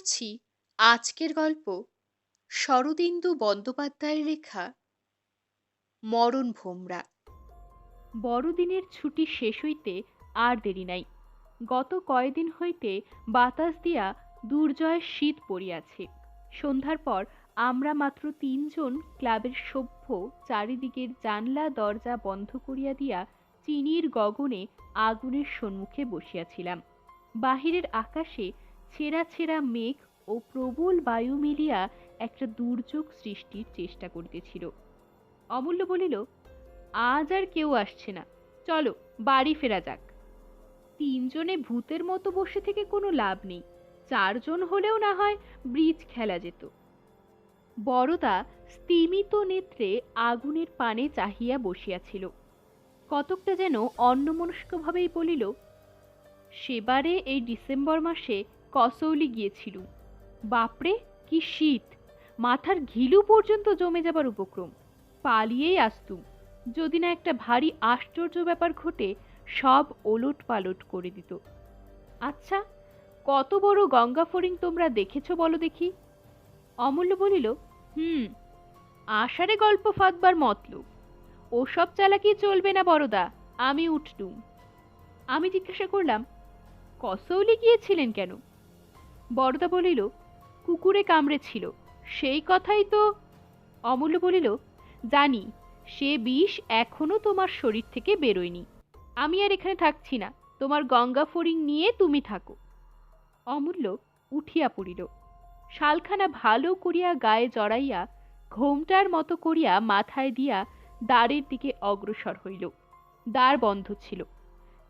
করছি আজকের গল্প শরদিন্দু বন্দ্যোপাধ্যায়ের লেখা মরণ ভোমরা। বড়দিনের ছুটি শেষ হইতে আর দেরি নাই। গত কয়দিন হইতে বাতাস দিয়া দুর্জয় শীত পড়িয়াছে। সন্ধ্যার পর আমরা মাত্র তিনজন ক্লাবের সভ্য চারিদিকের জানলা দরজা বন্ধ করিয়া দিয়া চিনির গগনে আগুনের সম্মুখে বসিয়াছিলাম। বাহিরের আকাশে ছেঁড়া ছেঁড়া মেঘ ও প্রবল বায়ু মিলিয়া একটা দুর্যোগ সৃষ্টির চেষ্টা করিতেছিল। অমূল্য বলিল, আজ আর কেউ আসছে না। চলো, বাড়ি ফেরা যাক। তিনজনে ভূতের মতো বসে থেকে কোনো লাভ নেই। চারজন হলেও না হয় ব্রিজ খেলা যেত। বড়দা স্তিমিত নেত্রে আগুনের পানে চাহিয়া বসিয়াছিল। কতকটা যেন অন্যমনস্কভাবেই বলিল, সেবারে এই ডিসেম্বর মাসে কসৌলি গিয়েছিলুম। বাপরে, কি শীত! মাথার ঘিলু পর্যন্ত জমে যাবার উপক্রম। পালিয়েই আসতুম। যদি না একটা ভারী আশ্চর্য ব্যাপার ঘটে, সব ওলট পালট করে দিত। আচ্ছা কত বড় গঙ্গা ফড়িং তোমরা দেখেছ বলো দেখি? অমূল্য বলিল, হুম, আষাঢ়ে গল্প ফাঁদবার মতলব। ওসব চালাকি চলবে না বড়দা, আমি উঠলুম আমি জিজ্ঞাসা করলাম, কসৌলি গিয়েছিলেন কেন? বড়দা বলিল, কুকুরে কামড়েছিল সেই কথাই তো অমূল্য বলিল, জানি, সে বিষ এখনও তোমার শরীর থেকে বেরোয়নি। আমি আর এখানে থাকছি না। তোমার গঙ্গা ফড়িং নিয়ে তুমি থাকো অমূল্য উঠিয়া পড়িল। শালখানা ভালো করিয়া গায়ে জড়াইয়া, ঘোমটার মতো করিয়া মাথায় দিয়া দ্বারের দিকে অগ্রসর হইল। দ্বার বন্ধ ছিল।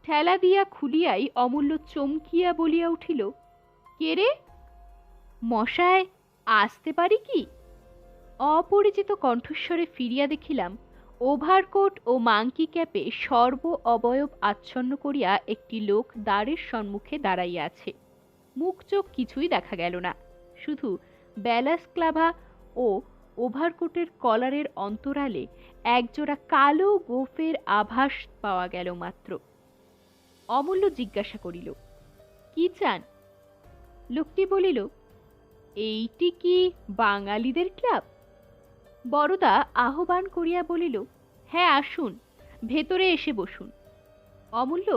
ঠেলা দিয়া খুলিয়াই অমূল্য চমকিয়া বলিয়া উঠিল কে রে? মশায়, আসতে পারি কি? অপরিচিত কণ্ঠস্বরে ফিরিয়া দেখিলাম, ওভারকোট ও মাংকি ক্যাপে সর্ব অবয়ব আচ্ছন্ন করিয়া একটি লোক দ্বারের সম্মুখে দাঁড়াইয়া আছে। মুখ চোখ কিছুই দেখা গেল না। শুধু ব্যালাস ক্লাভা ও ওভারকোটের কলারের অন্তরালে একজোড়া কালো গোফের আভাস পাওয়া গেল মাত্র। অমূল্য জিজ্ঞাসা করিল, কি চান? লোকটি বলিল, এইটি কি বাঙালিদের ক্লাব? বড়দা আহ্বান করিয়া বলিল হ্যাঁ আসুন, ভেতরে এসে বসুন। অমূল্য,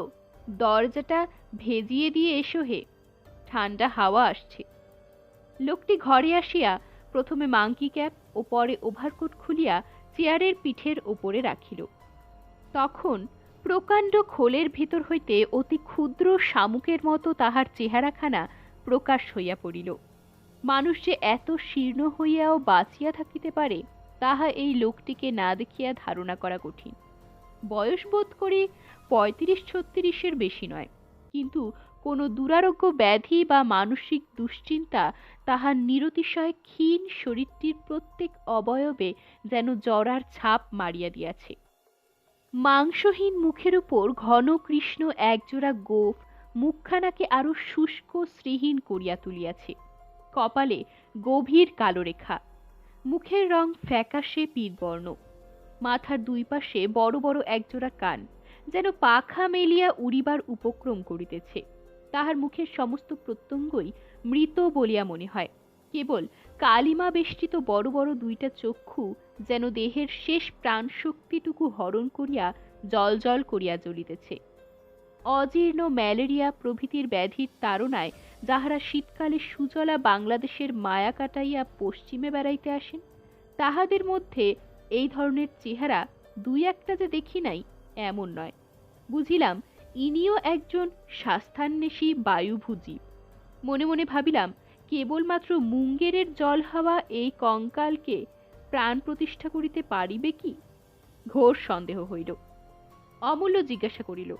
দরজাটা ভেজিয়ে দিয়ে এসো হে ঠান্ডা হাওয়া আসছে লোকটি ঘরে আসিয়া প্রথমে মাংকি ক্যাপ ও পরে ওভারকোট খুলিয়া চেয়ারের পিঠের ওপরে রাখিল। তখন প্রকাণ্ড খোলের ভিতর হইতে অতি ক্ষুদ্র শামুকের মতো তাহার চেহারাখানা প্রকাশ হইয়া পড়িল। মানুষ যে এত শীর্ণ হইয়াও বাঁচিয়া থাকিতে পারে, তাহা এই লোকটিকে না দেখিয়া ধারণা করা কঠিন। বয়স বোধ করি পঁয়ত্রিশ ছত্রিশের বেশি নয়। কিন্তু কোনো দুরারোগ্য ব্যাধি বা মানসিক দুশ্চিন্তা তাহার নিরতিশয় ক্ষীণ শরীরটির প্রত্যেক অবয়বে যেন জরার ছাপ মারিয়া দিয়াছে। মাংসহীন মুখের উপর ঘন কৃষ্ণ একজোড়া গোফ মুখখানাকে আরও শুষ্ক শ্রীহীন করিয়া তুলিয়াছে। কপালে গভীর কালো রেখা। মুখের রং ফ্যাকাশে পীতবর্ণ মাথার দুই পাশে বড় বড় একজোড়া কান, যেন পাখা মেলিয়া উড়িবার উপক্রম করিতেছে। তাহার মুখের সমস্ত প্রত্যঙ্গই মৃত বলিয়া মনে হয়। কেবল কালিমা বেষ্টিত বড় বড় দুইটা চক্ষু যেন দেহের শেষ প্রাণশক্তিটুকু হরণ করিয়া জল জল করিয়া জ্বলিতেছে। অজীর্ণ ম্যালেরিয়া প্রভৃতির ব্যাধির তাড়নায় যাহারা শীতকালে সুজলা বাংলাদেশের মায়া কাটাইয়া পশ্চিমে বেড়াইতে আসেন, তাহাদের মধ্যে এই ধরনের চেহারা দুই একটা যে দেখি নাই, এমন নয়। বুঝিলাম, ইনিও একজন স্বাস্থান্বেষী বায়ুভুজী। মনে মনে ভাবিলাম, কেবলমাত্র মুঙ্গেরের জল হাওয়া এই কঙ্কালকে প্রাণ প্রতিষ্ঠা করিতে পারিবে কি? ঘোর সন্দেহ হইল। অমূল্য জিজ্ঞাসা করিল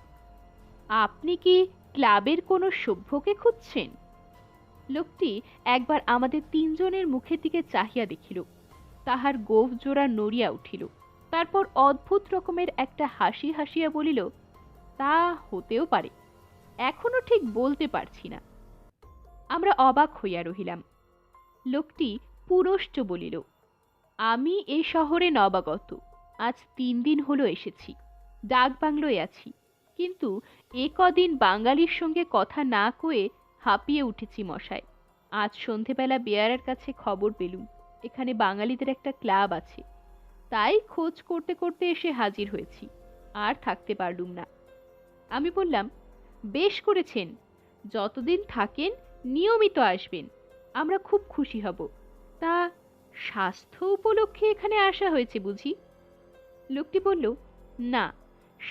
আপনি কি ক্লাবের কোনো সভ্যকে খুঁজছেন? লোকটি একবার আমাদের তিনজনের মুখের দিকে চাহিয়া দেখিল। তাহার গোফ জোড়া নড়িয়া উঠিল। তারপর অদ্ভুত রকমের একটা হাসি হাসিয়া বলিল, তা হতেও পারে। এখনও ঠিক বলতে পারছি না। আমরা অবাক হইয়া রহিলাম। লোকটি পুরশ্চ বলিল, আমি এই শহরে নবাগত। আজ তিন দিন হলো এসেছি। ডাক বাংলোয় আছি। কিন্তু এ কদিন বাঙালির সঙ্গে কথা না কয়ে হাঁপিয়ে উঠেছি মশায় আজ সন্ধেবেলা বেয়ারের কাছে খবর পেলুম, এখানে বাঙালিদের একটা ক্লাব আছে। তাই খোঁজ করতে করতে এসে হাজির হয়েছি, আর থাকতে পারলুম না। আমি বললাম, বেশ করেছেন, যতদিন থাকেন নিয়মিত আসবেন, আমরা খুব খুশি হব। তা স্বাস্থ্য উপলক্ষে এখানে আসা হয়েছে বুঝি? লোকটি বলল, না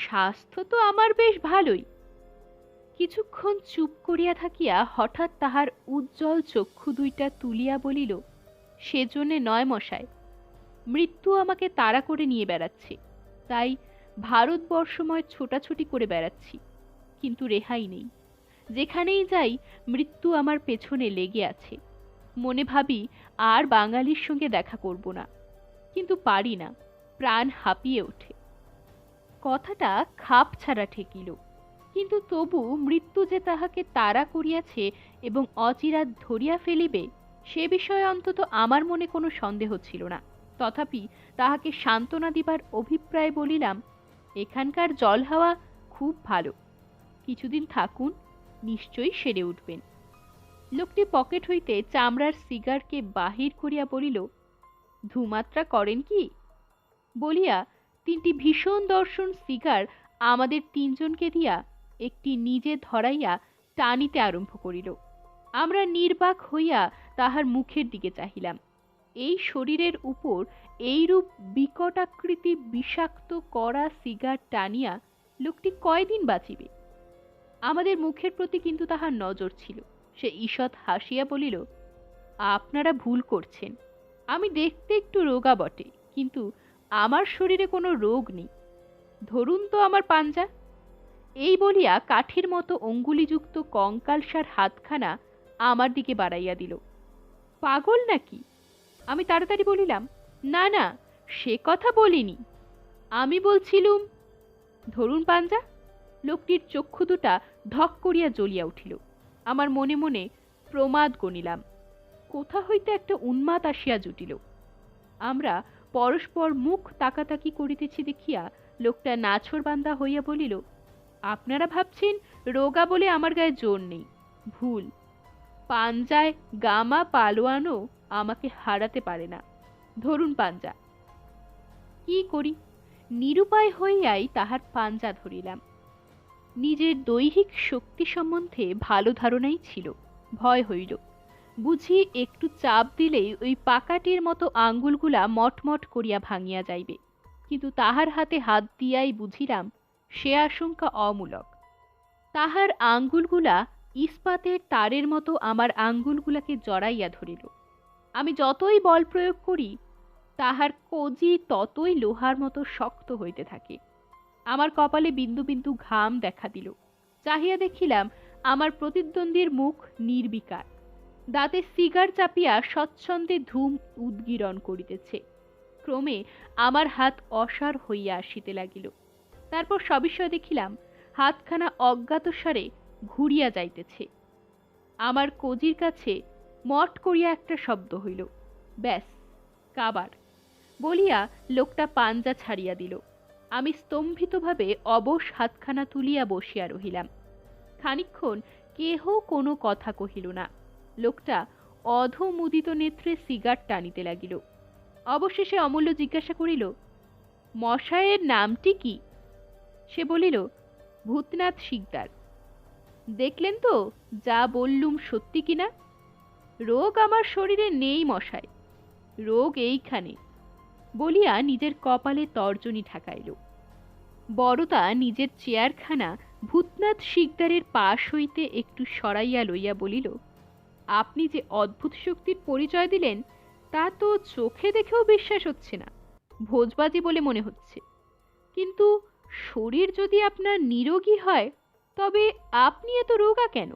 স্বাস্থ্য তো আমার বেশ ভালোই। কিছুক্ষণ চুপ করিয়া থাকিয়া হঠাৎ তাহার উজ্জ্বল চক্ষু দুইটা তুলিয়া বলিল, সেজন্যে নয় মশায় মৃত্যু আমাকে তাড়া করে নিয়ে বেড়াচ্ছে। তাই ভারতবর্ষময় ছোটাছুটি করে বেড়াচ্ছি, কিন্তু রেহাই নেই। যেখানেই যাই মৃত্যু আমার পেছনে লেগে আছে। মনে ভাবি আর বাঙালির সঙ্গে দেখা করব না। কিন্তু পারি না, প্রাণ হাঁপিয়ে ওঠে। কথাটা খাপ ছাড়া ঠেকিল। কিন্তু তবু মৃত্যু যে তাহাকে তাড়া করিয়াছে এবং অচিরাত ধরিয়া ফেলিবে, সে বিষয়ে অন্তত আমার মনে কোনো সন্দেহ ছিল না। তথাপি তাহাকে সান্ত্বনা দিবার অভিপ্রায় বলিলাম, এখানকার জল হাওয়া খুব ভালো। কিছুদিন থাকুন, নিশ্চয়ই সেরে উঠবেন। লোকটি পকেট হইতে চামড়ার সিগারকে বাহির করিয়া বলিল, ধুমাত্রা করেন কি? বলিয়া তিনটি ভীষণ দর্শন সিগার আমাদের তিনজনকে দিয়া একটি নিজে ধরাইয়া টানিতে আরম্ভ করিল। আমরা নির্বাক হইয়া তাহার মুখের দিকে চাহিলাম। এই শরীরের উপর এইরূপ বিকটাকৃতি বিষাক্ত করা সিগার টানিয়া লোকটি কয়দিন বাঁচিবে? আমাদের মুখের প্রতি কিন্তু তাহার নজর ছিল। সে ঈষৎ হাসিয়া বলিল, আপনারা ভুল করছেন। আমি দেখতে একটু রোগা বটে, কিন্তু আমার শরীরে কোনো রোগ নেই। ধরুন তো আমার পাঞ্জা। এই বলিয়া কাঠের মতো অঙ্গুলিযুক্ত কঙ্কালসার হাতখানা আমার দিকে বাড়াইয়া দিল। পাগল নাকি? আমি তাড়াতাড়ি বলিলাম, না না, সে কথা বলিনি। আমি বলছিলুম, ধরুন পাঞ্জা, লোকটির চক্ষু দুটা ধক করিয়া জ্বলিয়া উঠিল। আমার মনে মনে প্রমাদ গণিলাম। কোথা হইতে একটা উন্মাদ আসিয়া জুটিল। আমরা পরস্পর মুখ তাকাতাকি করিতেছি দেখিয়া লোকটা নাছরবান্দা হইয়া বলিল, আপনারা ভাবছেন রোগা বলে আমার গায়ে জোর নেই। ভুল। পাঞ্জায় গামা পালোয়ানও আমাকে হারাতে পারে না। ধরুন পাঞ্জা। কি করি? নিরুপায় হইয়াই তাহার পাঞ্জা ধরিলাম। নিজের দৈহিক শক্তি সম্বন্ধে ভালো ধারণাই ছিল। ভয় হইল। বুঝি একটু চাপ দিলেই ওই পাকাটির মতো আঙ্গুলগুলা মটমট করিয়া ভাঙিয়া যাইবে। কিন্তু তাহার হাতে হাত দিয়াই বুঝিলাম, সে আশঙ্কা অমূলক। তাহার আঙ্গুলগুলা ইস্পাতের তারের মতো আমার আঙ্গুলগুলাকে জড়াইয়া ধরিল। আমি যতই বল প্রয়োগ করি, তাহার কজি ততই লোহার মতো শক্ত হইতে থাকে। আমার কপালে বিন্দু বিন্দু ঘাম দেখা দিল। চাহিয়া দেখিলাম, আমার প্রতিদ্বন্দ্বীর মুখ নির্বিকার। দাঁতে সিগার চাপিয়া স্বচ্ছন্দে ধূম উদ্গীরণ করিতেছে। ক্রমে আমার হাত অসার হইয়া আসিতে লাগিল। তারপর সবিষয় দেখিলাম, হাতখানা অজ্ঞাতসারে ঘুরিয়া যাইতেছে। আমার কজির কাছে মট করিয়া একটা শব্দ হইল। ব্যাস, কাবার। বলিয়া লোকটা পাঞ্জা ছাড়িয়া দিল। আমি স্তম্ভিতভাবে অবশ হাতখানা তুলিয়া বসিয়া রহিলাম। খানিক্ষণ কেহ কোনো কথা কহিল না। লোকটা অধমুদিত নেত্রে সিগার টানিতে লাগিল। অবশেষে অমূল্য জিজ্ঞাসা করিল, মশায়ের নামটি কি? সে বলিল, ভূতনাথ শিকদার। দেখলেন তো, যা বললুম সত্যি কিনা রোগ আমার শরীরে নেই মশায়, রোগ এইখানে। বলিয়া নিজের কপালে তর্জনী ঠাকাইল বড়তা নিজের চেয়ারখানা ভূতনাথ শিকদারের পাশ হইতে একটু সরাইয়া লইয়া বলিল আপনি যে অদ্ভুত শক্তির পরিচয় দিলেন, তা তো চোখে দেখেও বিশ্বাস হচ্ছে না, ভোজবাজি বলে মনে হচ্ছে। কিন্তু শরীর যদি আপনার নিরোগী হয়, তবে আপনি এত রোগা কেন?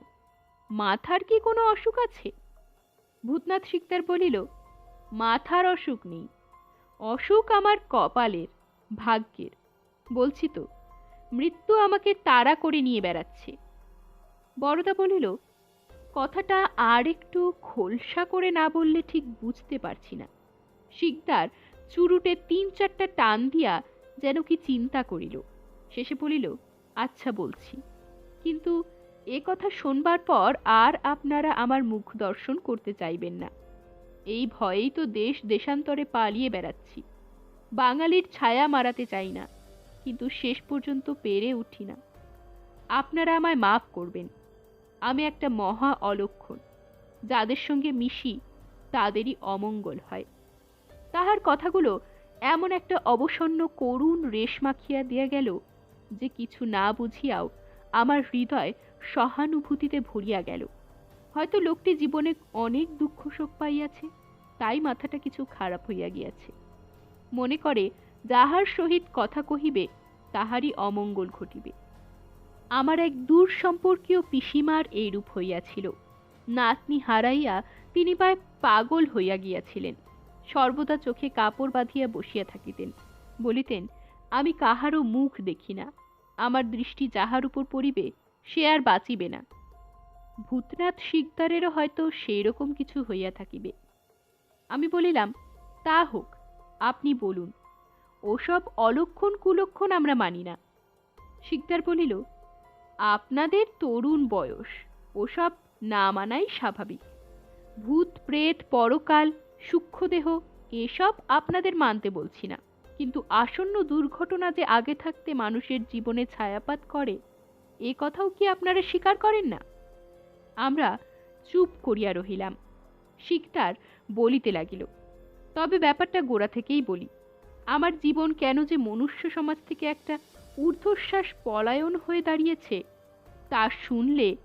মাথার কি কোনো অসুখ আছে? ভূতনাথ শিকদার বলিল, মাথার অসুখ নেই। অসুখ আমার কপালের, ভাগ্যের। বলছি তো, মৃত্যু আমাকে তাড়া করে নিয়ে বেড়াচ্ছে। বড়দা বলিল কথাটা আর একটু খোলসা করে না বললে ঠিক বুঝতে পারছি না। শিকদার চুরুটে তিন চারটা টান দিয়া যেন কি চিন্তা করিল। শেষে বলিল আচ্ছা বলছি। কিন্তু এ কথা শুনবার পর আর আপনারা আমার মুখ দর্শন করতে চাইবেন না। এই ভয়েই তো দেশ দেশান্তরে পালিয়ে বেড়াচ্ছি। বাঙালির ছায়া মারাতে চাই না, কিন্তু শেষ পর্যন্ত পেরে উঠি না। আপনারা আমায় মাফ করবেন। আমি একটা মহা অলক্ষণ। যাদের সঙ্গে মিশি, তাদেরই অমঙ্গল হয়। তাহার কথাগুলো এমন একটা অবসন্ন করুণ রেশ মাখিয়া দিয়া গেল যে কিছু না বুঝিয়াও আমার হৃদয় সহানুভূতিতে ভরিয়া গেল। হয়তো লোকটি জীবনে অনেক দুঃখ শোক পাইয়াছে, তাই মাথাটা কিছু খারাপ হইয়া গিয়াছে। মনে করে, যাহার সহিত কথা কহিবে, তাহারই অমঙ্গল ঘটিবে। আমার এক দূর সম্পর্কীয় পিসিমার এইরূপ হইয়াছিল। নাতনি হারাইয়া তিনি প্রায় পাগল হইয়া গিয়াছিলেন। সর্বদা চোখে কাপড় বাঁধিয়া বসিয়া থাকিতেন। বলিতেন, আমি কাহারও মুখ দেখি না। আমার দৃষ্টি যাহার উপর পড়িবে, সে আর বাঁচিবে না। ভূতনাথ শিকদারেরও হয়তো সেই রকম কিছু হইয়া থাকিবে। আমি বলিলাম, তা হোক, আপনি বলুন। ওসব অলক্ষণ কুলক্ষণ আমরা মানি না। শিকদার বলিল আপনাদের তরুণ বয়স, ওসব না মানাই স্বাভাবিক। ভূত, প্রেত, পরকাল, সূক্ষ্মদেহ, এসব আপনাদের মানতে বলছি না। কিন্তু আসন্ন দুর্ঘটনা যে আগে থাকতে মানুষের জীবনে ছায়াপাত করে, এ কথাও কি আপনারা স্বীকার করেন না? আমরা চুপ করিয়া রহিলাম। শিকদার বলিতে লাগিল, তবে ব্যাপারটা গোড়া থেকেই বলি। আমার জীবন কেন যে মনুষ্য সমাজ থেকে একটা ঊর্ধ্বশ্বাস পলায়ন হয়ে দাঁড়িয়েছে। তা শুনলে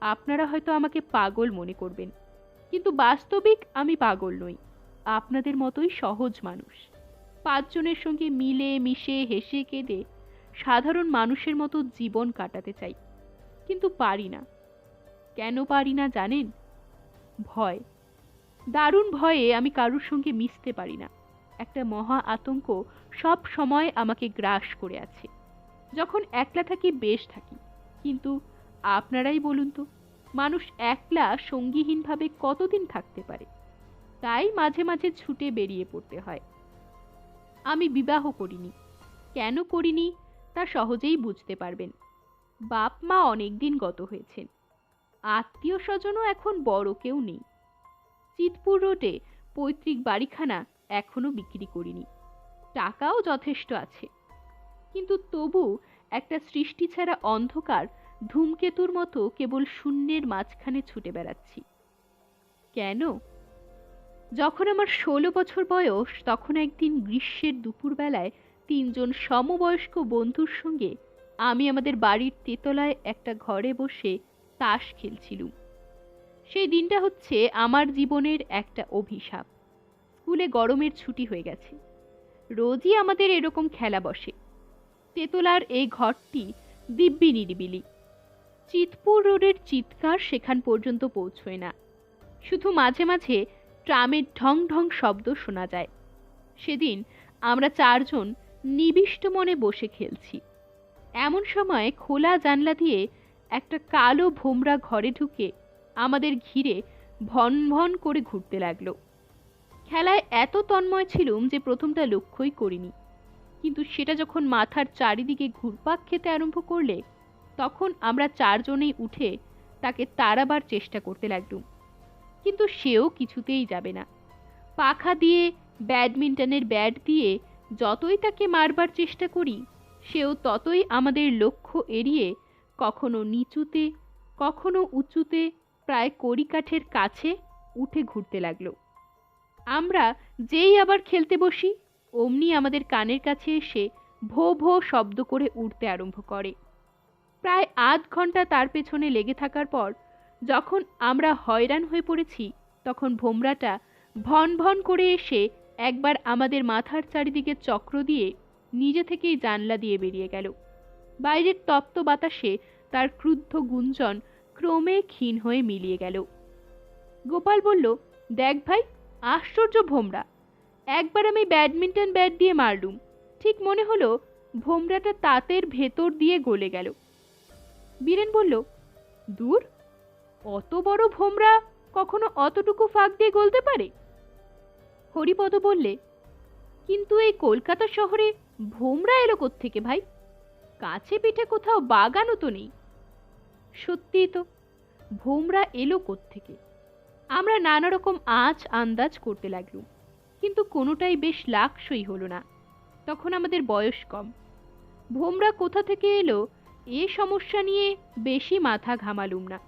আপনারা হয়তো আমাকে পাগল মনে করবেন। কিন্তু বাস্তবিক আমি পাগল নই। আপনাদের মতোই সহজ মানুষ। পাঁচজনের সঙ্গে মিলে, মিশে, হেসে, কেঁদে সাধারণ মানুষের মতো জীবন কাটাতে চাই। কিন্তু পারি না। কেন পারি না জানেন? ভয়। দারুণ ভয়ে আমি কারুর সঙ্গে মিশতে পারি না। একটা মহা আতঙ্ক সব সময় আমাকে গ্রাস করে আছে। যখন একলা থাকি বেশ থাকি। কিন্তু আপনারাই বলুন তো, মানুষ একলা সঙ্গীহীনভাবে কতদিন থাকতে পারে? তাই মাঝে মাঝে ছুটে বেরিয়ে পড়তে হয়। আমি বিবাহ করিনি। কেন করিনি তা সহজেই বুঝতে পারবেন। বাপ মা অনেকদিন গত হয়েছেন। আত্মীয় স্বজনও এখন বড় কেউ নেই। চিতপুর রোডে পৈতৃক বাড়িখানা এখনও বিক্রি করিনি। টাকাও যথেষ্ট আছে। কিন্তু তবু একটা সৃষ্টি ছাড়া অন্ধকার ধূমকেতুর মতো কেবল শূন্যের মাঝখানে ছুটে বেড়াচ্ছি। কেন? যখন আমার ষোলো বছর বয়স, তখন একদিন গ্রীষ্মের দুপুরবেলায় তিনজন সমবয়স্ক বন্ধুর সঙ্গে আমি আমাদের বাড়ির তেতলায় একটা ঘরে বসে তাস খেলছিলুম। সেই দিনটা হচ্ছে আমার জীবনের একটা অভিশাপ। স্কুলে গরমের ছুটি হয়ে গেছে। রোজই আমাদের এরকম খেলা বসে। তেতলার এই ঘরটি দিব্যি নিরিবিলি। চিতপুর রোডের চিৎকার সেখান পর্যন্ত পৌঁছয় না। শুধু মাঝে মাঝে ট্রামের ঢং ঢং শব্দ শোনা যায়। সেদিন আমরা চারজন নিবিষ্ট মনে বসে খেলছি। এমন সময় খোলা জানলা দিয়ে একটা কালো ভোমরা ঘরে ঢুকে আমাদের ঘিরে ভন ভন করে ঘুরতে লাগল। খেলায় এত তন্ময় ছিলুম যে প্রথমটা লক্ষ্যই করিনি। কিন্তু সেটা যখন মাথার চারিদিকে ঘুরপাক খেতে আরম্ভ করলে, তখন আমরা চারজনেই উঠে তাকে তাড়াবার চেষ্টা করতে লাগলুম। কিন্তু সেও কিছুতেই যাবে না। পাখা দিয়ে, ব্যাডমিন্টনের ব্যাট দিয়ে যতই তাকে মারবার চেষ্টা করি, সেও ততই আমাদের লক্ষ্য এড়িয়ে কখনো নিচুতে, কখনো উঁচুতে, প্রায় কড়িকাঠের কাছে উঠে ঘুরতে লাগল। আমরা যেই আবার খেলতে বসি অমনি আমাদের কানের কাছে এসে ভো ভো শব্দ করে উঠতে আরম্ভ করে। প্রায় আধ ঘণ্টা তার পেছনে লেগে থাকার পর যখন আমরা হয়রান হয়ে পড়েছি, তখন ভোমরাটা ভন ভন করে এসে একবার আমাদের মাথার চারিদিকে চক্র দিয়ে নিজে থেকেই জানলা দিয়ে বেরিয়ে গেল। বাইরের তপ্ত বাতাসে তার ক্রুদ্ধ গুঞ্জন ক্রমে ক্ষীণ হয়ে মিলিয়ে গেল। গোপাল বলল, দেখ ভাই, আশ্চর্য ভোমরা! একবার আমি ব্যাডমিন্টন ব্যাট দিয়ে মারলুম। ঠিক মনে হলো ভোমরাটা তাঁতের ভেতর দিয়ে গলে গেল। বীরেন বলল, দূর, অত বড় ভোমরা কখনো অতটুকু ফাঁক দিয়ে গলতে পারে? হরিপদ বললে, কিন্তু এই কলকাতা শহরে ভোমরা এলো থেকে ভাই? কাছে পিঠে কোথাও বাগানও তো নেই। সত্যিই তো, ভোমরা এলো থেকে আমরা নানা রকম আঁচ আন্দাজ করতে লাগলুম। কিন্তু কোনোটাই বেশ লাকসই হলো না। তখন আমাদের বয়স কম। ভোমরা কোথা থেকে এলো, এ সমস্যা নিয়ে বেশি মাথা ঘামালুম না।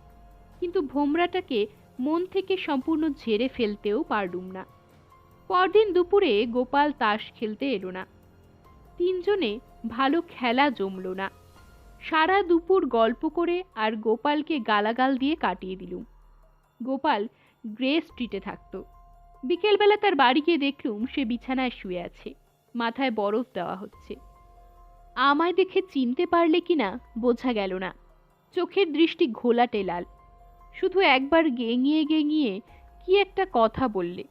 কিন্তু ভোমরাটাকে মন থেকে সম্পূর্ণ ঝেড়ে ফেলতেও পারলুম না। পরদিন দুপুরে গোপাল তাস খেলতে এলো না। তিনজনে ভালো খেলা জমলো না। সারা দুপুর গল্প করে আর গোপালকে গালাগাল দিয়ে কাটিয়ে দিলুম। গোপাল গ্রে স্ট্রিটে থাকতো। বিকেলবেলা তার বাড়ি গিয়ে দেখলুম সে বিছানায় শুয়ে আছে। মাথায় বরফ দেওয়া হচ্ছে। আমায় দেখে চিনতে পারলে কিনা বোঝা গেল না। চোখের দৃষ্টি ঘোলাটে লাল। শুধু একবার গেঙিয়ে গেঙিয়ে কি একটা কথা বললে।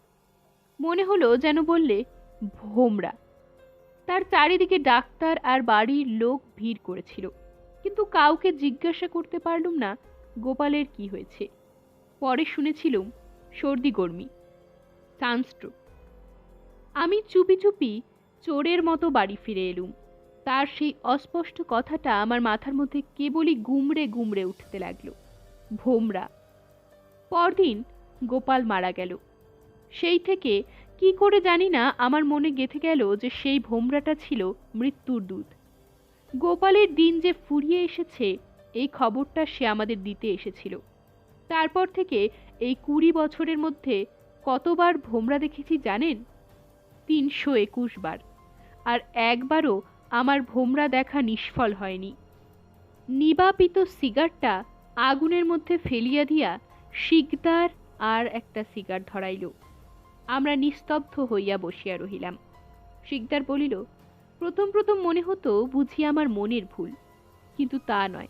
মনে হলো যেন বললে, ভোমরা। তার চারিদিকে ডাক্তার আর বাড়ির লোক ভিড় করেছিল। কিন্তু কাউকে জিজ্ঞাসা করতে পারলুম না, গোপালের কি হয়েছে। পরে শুনেছিলুম, সর্দি গর্মি সানস্ট্রোক আমি চুপি চুপি চোরের মতো বাড়ি ফিরে এলুম। তার সেই অস্পষ্ট কথাটা আমার মাথার মধ্যে কেবলই গুমড়ে গুমড়ে উঠতে লাগল। ভোমরা। পরদিন গোপাল মারা গেল। সেই থেকে কি করে জানি না আমার মনে গেঁথে গেল যে সেই ভোমরাটা ছিল মৃত্যুর দূত। গোপালের দিন যে ফুরিয়ে এসেছে, এই খবরটা সে আমাদের দিতে এসেছিল। তারপর থেকে এই কুড়ি বছরের মধ্যে কতবার ভোমরা দেখেছি জানেন? তিনশো একুশ বার। আর একবারও আমার ভোমরা দেখা নিষ্ফল হয়নি। নিবাপিত সিগারটা আগুনের মধ্যে ফেলিয়া দিয়া শিকদার আর একটা সিগার ধরাইল। আমরা নিস্তব্ধ হইয়া বসিয়া রহিলাম। শিকদার বলিল, প্রথম প্রথম মনে হতো বুঝি আমার মনের ভুল, কিন্তু তা নয়।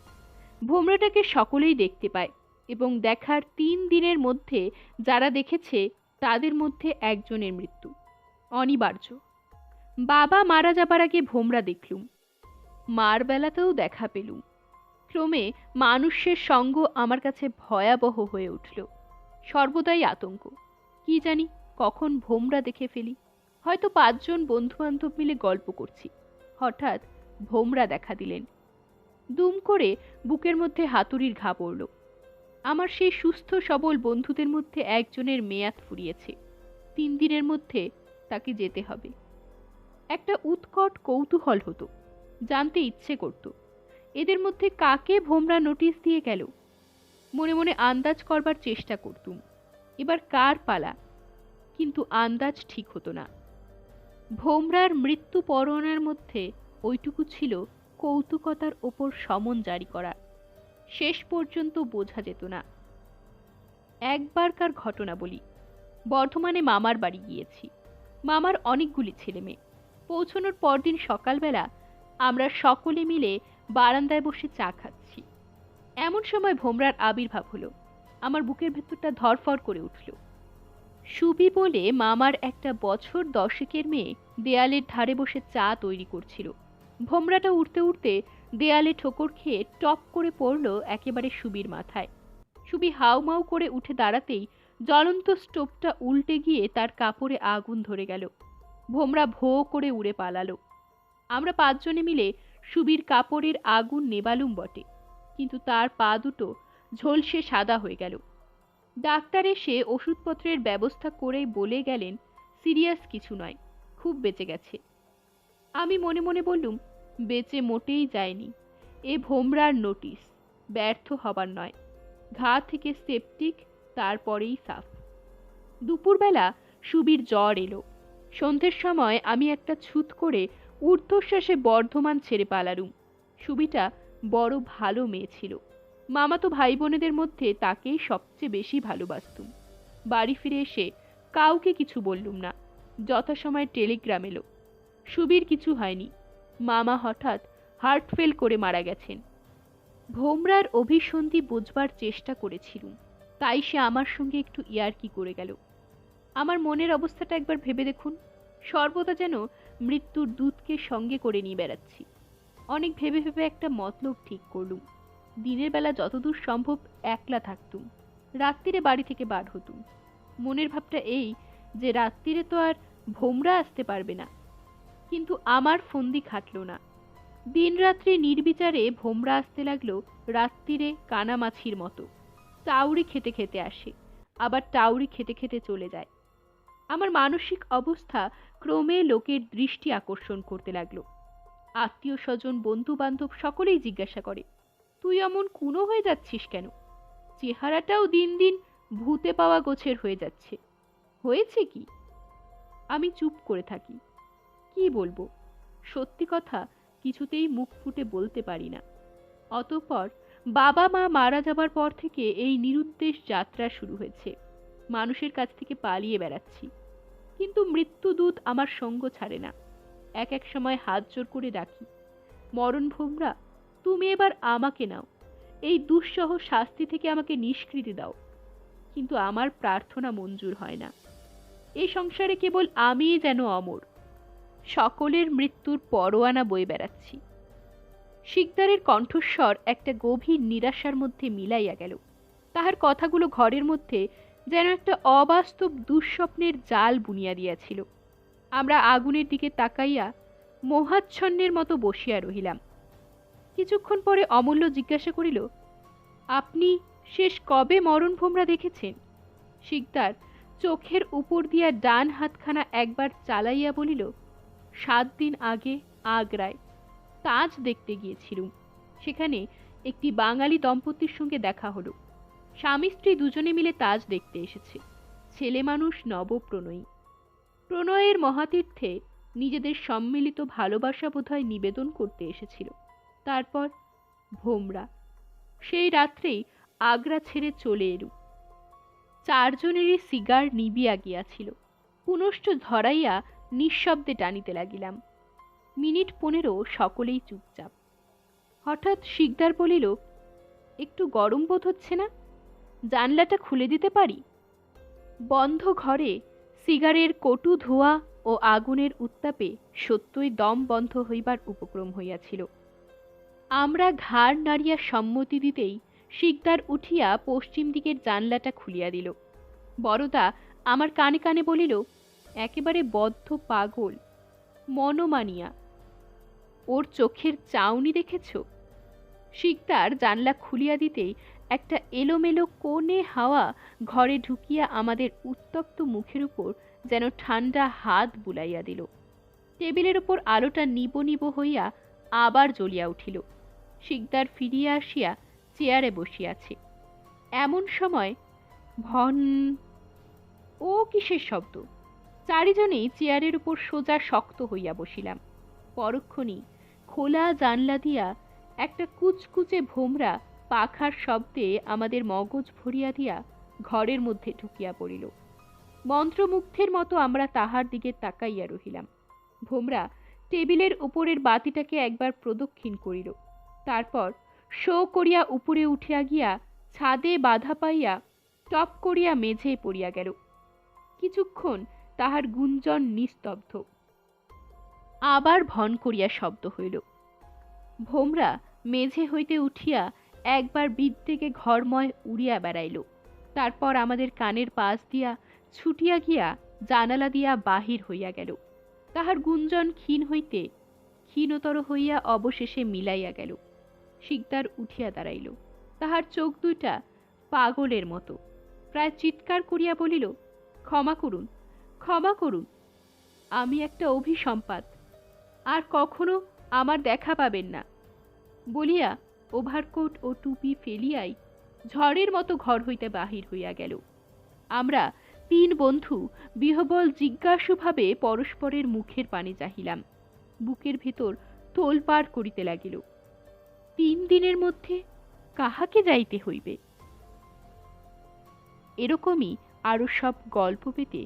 ভোমরাটাকে সকলেই দেখতে পায় এবং দেখার তিন দিনের মধ্যে যারা দেখেছে তাদের মধ্যে একজনের মৃত্যু। অনিবার্য। বাবা মারা যাবার আগে ভোমরা দেখলুম। মার বেলাতেও দেখা পেলুম। ক্রমে মানুষের সঙ্গ আমার কাছে ভয়াবহ হয়ে উঠল। সর্বদাই আতঙ্ক। কি জানি কখন ভোমরা দেখে ফেলি। হয়তো পাঁচজন বন্ধু বান্ধব মিলে গল্প করছি। হঠাৎ ভোমরা দেখা দিলেন। দুম করে বুকের মধ্যে হাতুড়ির ঘা পড়ল। আমার সেই সুস্থ, সবল বন্ধুদের মধ্যে একজনের মেয়াদ ফুরিয়েছে। তিন দিনের মধ্যে তাকে যেতে হবে। একটা উৎকট কৌতূহল হতো, জানতে ইচ্ছে করত। এদের মধ্যে কাকে ভোমরা নোটিশ দিয়ে গেল? মনে মনে আন্দাজ করবার চেষ্টা করতুম। এবার কার পালা? কিন্তু আন্দাজ ঠিক হতো না। ভোমরার মৃত্যু পরোয়ানার মধ্যে ওইটুকু ছিল কৌতুকতার ওপর সমন জারি করা। শেষ পর্যন্ত বোঝা যেত না। একবারকার ঘটনা বলি, বর্ধমানে মামার বাড়ি গিয়েছি। মামার অনেকগুলি ছেলে মেয়ে। পৌঁছানোর পরদিন সকালবেলা আমরা সকলে মিলে বারান্দায় বসে চা খাচ্ছি। এমন সময় ভোমরার আবির্ভাব হলো। আমার বুকের ভেতরটা ধরফর করে উঠল। সুবি বলে মামার একটা বছর দশেকের মেয়ে দেয়ালের ধারে বসে চা তৈরি করছিল। ভোমরাটা উঠতে উঠতে দেয়ালে ঠোকর খেয়ে টপ করে পড়ল একেবারে সুবির মাথায়। সুবি হাউমাউ করে উঠে দাঁড়াতেই জ্বলন্ত স্টোভটা উল্টে গিয়ে তার কাপড়ে আগুন ধরে গেল। ভোমরা ভো করে উড়ে পালালো। আমরা পাঁচজনে মিলে সুবির কাপড়ের আগুন নেবালুম বটে, কিন্তু তার পা দুটো ঝলসে সাদা হয়ে গেল। ডাক্তার এসে ওষুধপত্রের ব্যবস্থা করে বলে গেলেন, সিরিয়াস কিছু নয়, খুব বেঁচে গেছে। আমি মনে মনে বললুম বেঁচে মোটেই যায়নি। এ ভোমরার নোটিশ, ব্যর্থ হবার নয়। ঘা থেকে সেপটিক তারপরেই সাফ। দুপুরবেলা সুবির জ্বর এলো। সন্ধ্যের সময় আমি একটা ছুত করে ঊর্ধ্বশ্বাসে বর্ধমান ছেড়ে পালালুম। সুবিটা বড় ভালো মেয়ে ছিল। মামাতো ভাই বোনেদের মধ্যে তাকেই সবচেয়ে বেশি ভালোবাসতুম। বাড়ি ফিরে এসে কাউকে কিছু বললুম না। যথাসময় টেলিগ্রাম এলো। সুবির কিছু হয়নি। মামা হঠাৎ হার্ট ফেল করে মারা গেছেন। ভোমরার অভিসন্ধি বুঝবার চেষ্টা করেছিলুম, তাই সে আমার সঙ্গে একটু ইয়ার্কি করে গেল। আমার মনের অবস্থাটা একবার ভেবে দেখুন, সর্বদা যেন মৃত্যুর দুধকে সঙ্গে করে নিয়ে বেড়াচ্ছি। অনেক ভেবে ভেবে একটা মতলব ঠিক করলুম, দিনের বেলা যতদূর সম্ভব একলা থাকতুম, রাত্রিরে বাড়ি থেকে বার হতুম। মনের ভাবটা এই যে রাত্রিরে তো আর ভোমরা আসতে পারবে না কিন্তু আমার ফন্দি খাটল না। দিনরাত্রি নির্বিচারে ভোমরা আসতে লাগল রাত্রিরে কানামাছির মতো। টাউরি খেতে খেতে আসে, আবার টাউরি খেতে খেতে চলে যায়। আমার মানসিক অবস্থা ক্রমে লোকের দৃষ্টি আকর্ষণ করতে লাগল। আত্মীয় স্বজন বন্ধু বান্ধব সকলেই জিজ্ঞাসা করে, তুই এমন কুনো হয়ে যাচ্ছিস কেন? চেহারাটাও দিন দিন ভূতে পাওয়া গোছের হয়ে যাচ্ছে। হয়েছে কি? আমি চুপ করে থাকি। কি বলব? সত্যি কথা কিছুতেই মুখ ফুটে বলতে পারি না। অতঃপর বাবা মা মারা যাবার পর থেকে এই নিরুদ্দেশ যাত্রা শুরু হয়েছে। মানুষের কাছ থেকে পালিয়ে বেড়াচ্ছি। কিন্তু মৃত্যুদূত আমার সঙ্গ ছাড়ে না। এক এক সময় হাত জোর করে ডাকি, মরণ ভোমরা, তুমি এবার আমাকে নাও। এই দুঃসহ শাস্তি থেকে আমাকে নিষ্কৃতি দাও। কিন্তু আমার প্রার্থনা মঞ্জুর হয় না। এই সংসারে কেবল আমিই যেন অমর। সকলের মৃত্যুর পরোয়ানা বয়ে বেড়াচ্ছি। শিকদারের কণ্ঠস্বর একটা গভীর নিরাশার মধ্যে মিলাইয়া গেল। তাহার কথাগুলো ঘরের মধ্যে যেন একটা অবাস্তব দুঃস্বপ্নের জাল বুনিয়া দিয়াছিল। আমরা আগুনের দিকে তাকাইয়া মোহাচ্ছন্নের মতো বসিয়া রহিলাম। কিছুক্ষণ পরে অমূল্য জিজ্ঞাসা করিল, আপনি শেষ কবে মরণ ভোমরা দেখেছেন? শিকদার চোখের উপর দিয়া ডান হাতখানা একবার চালাইয়া বলিল সাত দিন আগে আগ্রায়। তাজ দেখতে গিয়েছিলুম। সেখানে একটি বাঙালি দম্পতির সঙ্গে দেখা হলো। স্বামী স্ত্রী দুজনে মিলে তাজ দেখতে এসেছে। ছেলে মানুষ নবপ্রণয়ী। প্রণয়ের মহাতীর্থে নিজেদের সম্মিলিত ভালোবাসা বোধহয় নিবেদন করতে এসেছিল। তারপর ভোমরা। সেই রাত্রেই আগ্রা ছেড়ে চলে এলুম। চারজনেরই সিগার নিবিয়া গিয়াছিল। পুনশ্চ ধরাইয়া নিঃশব্দে টানিতে লাগিলাম। মিনিট পনেরো সকলেই চুপচাপ। হঠাৎ শিকদার বলিল, একটু গরম বোধ হচ্ছে না? জানলাটা খুলে দিতে পারি? বন্ধ ঘরে সিগারের কটু ধোঁয়া ও আগুনের উত্তাপে সত্যই দম বন্ধ হইবার উপক্রম হইয়াছিল। আমরা ঘাড় নাড়িয়া সম্মতি দিতেই শিকদার উঠিয়া পশ্চিম দিকের জানলাটা খুলিয়া দিল। বড়দা আমার কানে কানে বলিল একেবারে বদ্ধ পাগল, মনোমানিয়া। ওর চোখের চাউনি দেখেছ? শিকদার জানলা খুলিয়া দিতেই একটা এলোমেলো কোণে হাওয়া ঘরে ঢুকিয়া আমাদের উত্তপ্ত মুখের উপর যেন ঠান্ডা হাত বুলাইয়া দিল। টেবিলের উপর আলোটা নিব নিব হইয়া আবার জ্বলিয়া উঠিল। শিকদার ফিরিয়া আসিয়া চেয়ারে বসিয়াছে। এমন সময় ভন, ও কিসের শব্দ? চারিজনেই চেয়ারের উপর সোজা শক্ত হইয়া বসিলাম। পরক্ষণই খোলা জানলা দিয়া একটা কুচকুচে ভোমরা পাখার শব্দে আমাদের মগজ ভরিয়া দিয়া ঘরের মধ্যে ঢুকিয়া পড়িল। মন্ত্রমুগ্ধের মতো আমরা তাহার দিকে তাকাইয়া রহিলাম। ভোমরা টেবিলের উপরের বাতিটাকে একবার প্রদক্ষিণ করিল। তারপর শো করিয়া উপরে উঠিয়া গিয়া ছাদে বাধা পাইয়া টপ করিয়া মেঝে পড়িয়া গেল। কিছুক্ষণ তাহার গুঞ্জন নিস্তব্ধ। আবার ভন করিয়া শব্দ হইল। ভোমরা মেঝে হইতে উঠিয়া একবার বিদ্যেকে ঘরময় উড়িয়া বেড়াইল। তারপর আমাদের কানের পাশ দিয়া ছুটিয়া গিয়া জানালা দিয়া বাহির হইয়া গেল। তাহার গুঞ্জন ক্ষীণ হইতে ক্ষীণতর হইয়া অবশেষে মিলাইয়া গেল। শিকদার উঠিয়া দাঁড়াইল। তাহার চোখ দুইটা পাগলের মতো। প্রায় চিৎকার করিয়া বলিল, ক্ষমা করুন ক্ষমা করুন। আমি একটা অভিসম্পাত। আর কখনো আমার দেখা পাবেন না। বলিয়া ওভারকোট ও টুপি ফেলিয়াই ঝড়ের মতো ঘর হইতে বাহির হইয়া গেল। আমরা তিন বন্ধু বিহবল জিজ্ঞাসুভাবে পরস্পরের মুখের পানে চাহিলাম। বুকের ভেতর তোলপাড় করিতে লাগিল। তিন দিনের মধ্যে কাহাকে যাইতে হইবে? এরকমই আরও সব গল্প পেতে